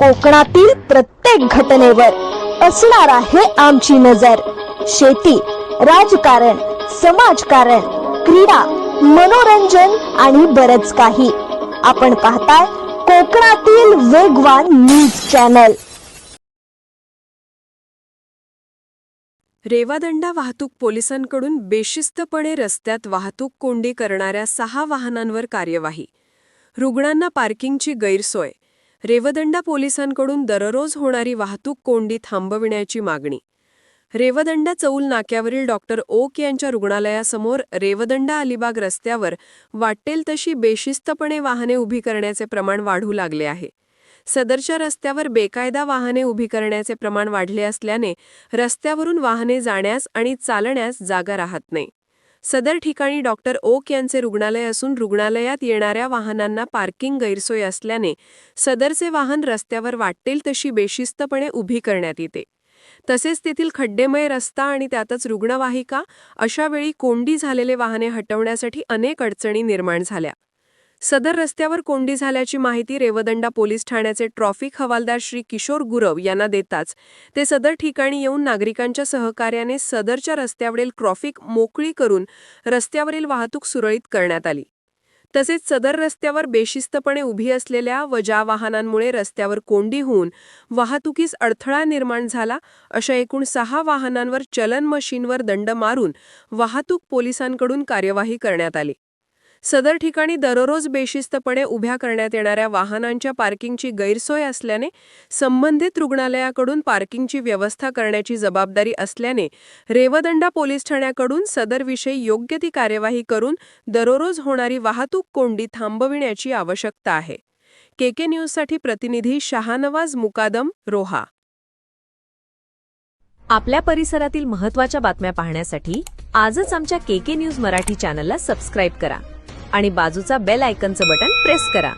कोकणातील प्रत्येक घटनेवर असणार आहे आमची नजर. शेती राजकारण समाजकारण क्रीडा मनोरंजन आणि बरच काही. आपण पाहताय कोकणातील वेगवान न्यूज चॅनल. रेवादंडा वाहतूक पोलिसांकडून बेशिस्तपणे रस्त्यात वाहतूक कोंडी करणाऱ्या सहा वाहनांवर कार्यवाही. रुग्णांना पार्किंगची गैरसोय. रेवदंडा पोलिसांकडून दररोज होणारी वाहतूक कोंडी थांबविण्याची मागणी. रेवदंडा चौल नाक्यावरील डॉक्टर ओक यांच्या रुग्णालयासमोर रेवदंडा अलिबाग रस्त्यावर वाटेल तशी बेशिस्तपणे वाहने उभी करण्याचे प्रमाण वाढू लागले आहे. सदरच्या रस्त्यावर बेकायदा वाहने उभी करण्याचे प्रमाण वाढले असल्याने रस्त्यावरून वाहने जाण्यास आणि चालण्यास जागा राहत नाही. सदर ठिकाणी डॉक्टर ओक यांचे रुग्णालय असून रुग्णालयात येणाऱ्या वाहनांना पार्किंग गैरसोय असल्याने सदरचे वाहन रस्त्यावर वाटेल तशी बेशिस्तपणे उभी करण्यात येते. तसेच तेथील खड्डेमय रस्ता आणि त्यातच रुग्णवाहिका अशा वेळी कोंडी झालेले वाहने हटवण्यासाठी अनेक अडचणी निर्माण झाल्या. सदर रस्त्यावर कोंडी झाल्याची माहिती रेवदंडा पोलीस ठाण्याचे ट्रॉफिक हवालदार श्री किशोर गुरव यांना देताच ते सदर ठिकाणी येऊन नागरिकांच्या सहकार्याने सदरच्या रस्त्यावरील ट्रॉफिक मोकळी करून रस्त्यावरील वाहतूक सुरळीत करण्यात आली. तसेच सदर रस्त्यावर बेशिस्तपणे उभी असलेल्या व ज्या वाहनांमुळे रस्त्यावर कोंडी होऊन वाहतुकीस अडथळा निर्माण झाला अशा एकूण सहा वाहनांवर चलन मशीनवर दंड मारून वाहतूक पोलिसांकडून कार्यवाही करण्यात आली. सदर ठिकाणी दररोज बेशिस्तपणे उभ्या करण्यात येणाऱ्या वाहनांच्या पार्किंगची गैरसोय असल्याने संबंधित रुग्णालयाकडून पार्किंगची व्यवस्था करण्याची जबाबदारी असल्याने रेवदंडा पोलीस ठाण्याकडून सदरविषयी योग्य ती कार्यवाही करून दररोज होणारी वाहतूक कोंडी थांबविण्याची आवश्यकता आहे. केके न्यूजसाठी प्रतिनिधी शहानवाज मुकादम रोहा. आपल्या परिसरातील महत्त्वाच्या बातम्या पाहण्यासाठी आजच आमच्या केके न्यूज मराठी चॅनलला सबस्क्राईब करा. आणि बाजूचा बेल आयकनचं बटन प्रेस करा.